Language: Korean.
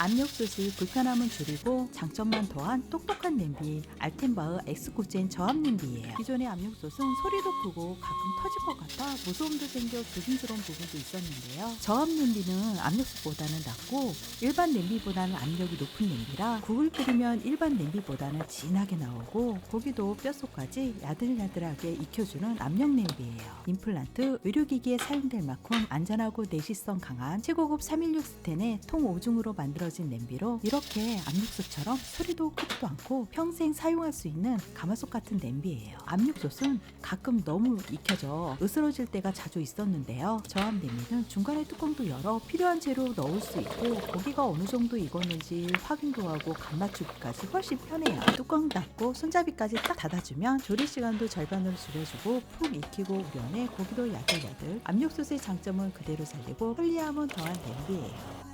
압력솥이 불편함은 줄이고 장점만 더한 똑똑한 냄비 알텐바흐 엑스코젠 저압 냄비예요. 기존의 압력솥은 소리도 크고 가끔 터질 것 같아 무서움도 생겨 조심스러운 부분도 있었는데요. 저압 냄비는 압력솥보다는 낮고 일반 냄비보다는 압력이 높은 냄비라 국을 끓이면 일반 냄비보다는 진하게 나오고 고기도 뼛속까지 야들야들하게 익혀주는 압력 냄비예요. 임플란트 의료기기에 사용될 만큼 안전하고 내시성 강한 최고급 316 스텐의 통 5중으로 만들어 진 냄비로 이렇게 압력솥처럼 소리도 크지도 않고 평생 사용할 수 있는 가마솥 같은 냄비예요. 압력솥은 가끔 너무 익혀져 으스러질 때가 자주 있었는데요. 저압 냄비는 중간에 뚜껑도 열어 필요한 재료 넣을 수 있고 고기가 어느 정도 익었는지 확인도 하고 간 맞추기까지 훨씬 편해요. 뚜껑 닫고 손잡이까지 딱 닫아주면 조리 시간도 절반으로 줄여주고 푹 익히고 우려내 고기도 야들야들 압력솥의 장점은 그대로 살리고 편리함은 더한 냄비예요.